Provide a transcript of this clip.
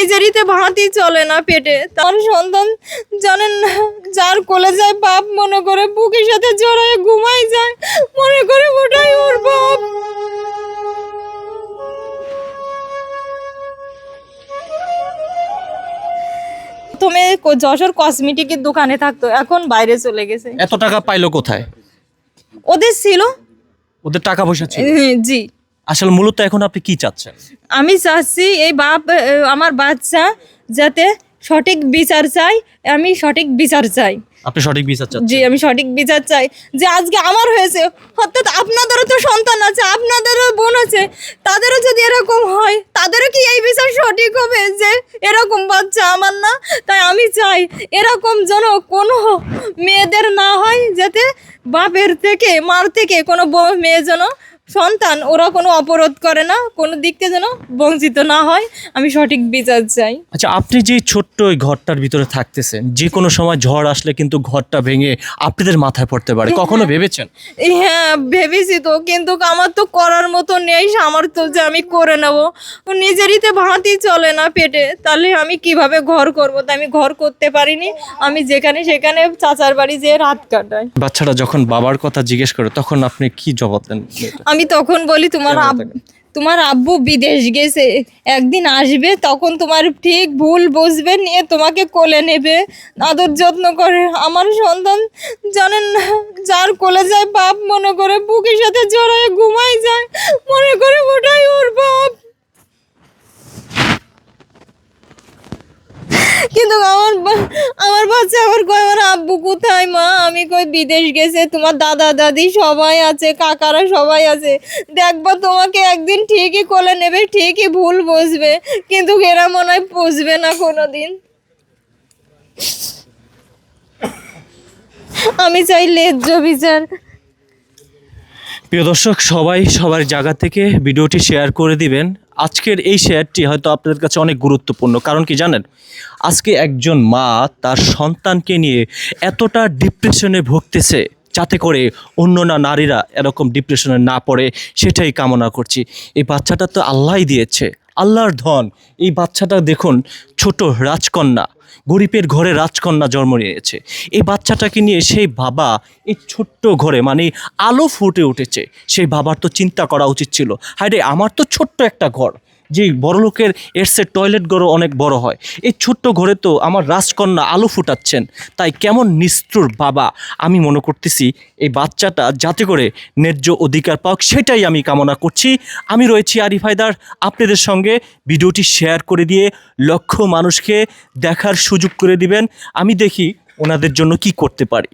নিজেরইতে ভাতই চলে না পেটে। তার সন্তান জানেন না যার কোলে যায় বাপ মনে করে বুকের সাথে জড়ায় ঘুমাই যায় মনে করে ওটাই ওর বাপ। প্রথমে যশোর কসমেটিকের দোকানে থাকতো এখন বাইরে চলে গেছে। এত টাকা পাইলো কোথায়? ওদের ছিল? ওদের টাকা পয়সা ছিল? জি। আসলে মূলত এখন আপনি কি চাচ্ছেন? আমি চাচ্ছি এই বাপ আমার বাচ্চা যাতে সঠিক বিচার চাই আমি সঠিক বিচার চাই। আপনি সঠিক বিচার চাচ্ছেন? জি আমি সঠিক বিচার চাই। যে আজকে আমার হয়েছে অর্থাৎ আপনাদেরও তো সন্তান আছে আপনাদেরও বোন আছে তাদেরও যদি এরকম হয় তাদেরও কি এই বিচার সঠিক হবে যে এরকম বাচ্চা আমার না? তাই আমি চাই এরকম যেন কোনো মেয়েদের না হয় যাতে বাপের থেকে মার থেকে কোনো মেয়ে যেন সন্তান ওরা কোনো অপরাধ করে না কোনো দিক থেকে যেন বঞ্চিত না হয় আমি সঠিক বিচার চাই। আচ্ছা আপনি যে ছোট্ট ওই ঘরটার ভিতরে থাকতেছেন যে কোনো সময় ঝড় আসলে কিন্তু ঘরটা ভেঙে আপনাদের মাথায় পড়তে পারে কখনো ভেবেছেন? হ্যাঁ ভেবেছি তো কিন্তু আমার তো করার মতো নেই সামর্থ্য যে আমি করে নেব। নিজেরইতে ভাতই চলে না পেটে তাহলে আমি কীভাবে ঘর করব? তা আমি ঘর করতে পারিনি আমি যেখানে সেখানে চাচার বাড়ি যেয়ে রাত কাটাই। বাচ্চারা যখন বাবার কথা জিজ্ঞেস করে তখন আপনি কি জবাব দেন? আমি তখন বলি তোমার তোমার আব্বু বিদেশ গেছে একদিন আসবে তখন তোমার ঠিক ভুল বুঝবে নিয়ে তোমাকে কোলে নেবে আদর যত্ন করে। আমার সন্তান জানেন না যার কোলে যায় বাপ মনে করে বুকের সাথে জড়ায় ঘুমাই যায় মনে করে ওটাই ওর বাপ। কিন্তু আমার আমার বাচ্চা আমার কয়, আমার আব্বু কোথায়, মা? আমি কই, বিদেশ গেছে, তোমার দাদা, দাদি সবাই আছে, কাকারা সবাই আছে। দেখবা তোমাকে একদিন ঠিকই কোলে নেবে, ঠিকই ভুল বুঝবে, কিন্তু এরা মনে হয় বুঝবে না কোনোদিন। আমি চাই লেজ্জ বিচার। প্রিয় দর্শক, সবাই সবার জায়গা থেকে ভিডিওটি শেয়ার করে দিবেন। আজকের এই শেয়ারটি হয়তো আপনাদের কাছে অনেক গুরুত্বপূর্ণ। কারণ কি জানেন? আজকে একজন মা তার সন্তানকে নিয়ে এতটা ডিপ্রেশনে ভুগতেছে যাতে করে অন্য না নারীরা এরকম ডিপ্রেশনে না পড়ে, সেটাই কামনা করছি। এই বাচ্চাটা তো আল্লাহই দিয়েছে। আল্লাহর ধন। এই বাচ্চাটা দেখুন, ছোট রাজকন্যা। গরিবের ঘরে রাজকন্যা জন্ম নিয়েছে। এই বাচ্চাটাকে নিয়ে সেই বাবা এই ছোট্ট ঘরে মানে আলো ফুটে উঠেছে। সেই বাবার তো চিন্তা করা উচিত ছিল হায় রে আমার তো ছোট্ট একটা ঘর। যে বড় লোকের এর সে টয়লেট ঘরও অনেক বড় হয়। এই ছোট্ট ঘরে তো আমার রাজকন্যা আলো ফুটাচ্ছেন। তাই কেমন নিষ্ঠুর বাবা, আমি মনে করতেছি এই বাচ্চাটা যাতে করে ন্যায্য অধিকার পাক, সেটাই আমি কামনা করছি। আমি রয়েছি আরিফ হায়দার, আপনাদের সঙ্গে ভিডিওটি শেয়ার করে দিয়ে লক্ষ মানুষকে দেখার সুযোগ করে দিবেন। আমি দেখি ওনাদের জন্য কি করতে পারি।